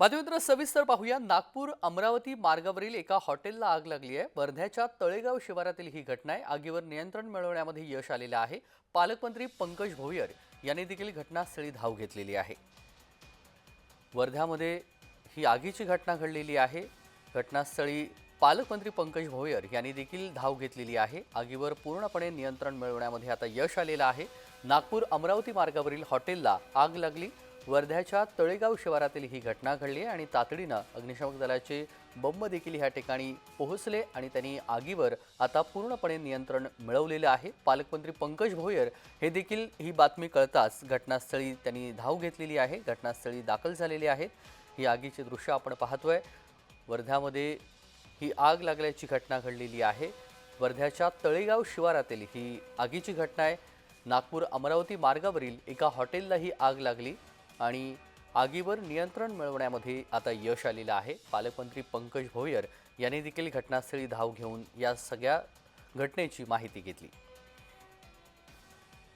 बातमीत्र सविस्तर पाहूया. नागपूर अमरावती मार्गावरील एका हॉटेलला आग लागली आहे. वर्ध्याच्या तळेगाव शिवारातील ही घटना आहे. आगीवर नियंत्रण मिळवण्यामध्ये यश आलेलं आहे. पालकमंत्री पंकज भोयर यांनी देखील घटनास्थळी धाव घेतलेली आहे. वर्ध्यामध्ये ही आगीची घटना घडलेली आहे. घटनास्थळी पालकमंत्री पंकज भोयर यांनी देखील धाव घेतलेली आहे. आगीवर पूर्णपणे नियंत्रण मिळवण्यामध्ये आता यश आलेलं आहे. नागपूर अमरावती मार्गावरील हॉटेलला आग लागली. वर्ध्याच्या तळेगाव शिवारातील ही घटना घडली आहे आणि तातडीनं अग्निशामक दलाचे बंब देखील ह्या ठिकाणी पोहोचले आणि त्यांनी आगीवर आता पूर्णपणे नियंत्रण मिळवलेलं आहे. पालकमंत्री पंकज भोयर हे देखील ही बातमी कळताच घटनास्थळी त्यांनी धाव घेतलेली आहे. घटनास्थळी दाखल झालेली आहेत. ही आगीचे दृश्य आपण पाहतोय. वर्ध्यामध्ये ही आग लागल्याची घटना घडलेली आहे. वर्ध्याच्या तळेगाव शिवारातील ही आगीची घटना आहे. नागपूर अमरावती मार्गावरील एका हॉटेलला ही आग लागली. आणि आगीवर नियंत्रण मिळवण्यामध्ये आता यश आलेलं आहे. पालकमंत्री पंकज भोयर यांनी देखील घटनास्थळी धाव घेऊन या सगळ्या घटनेची माहिती घेतली.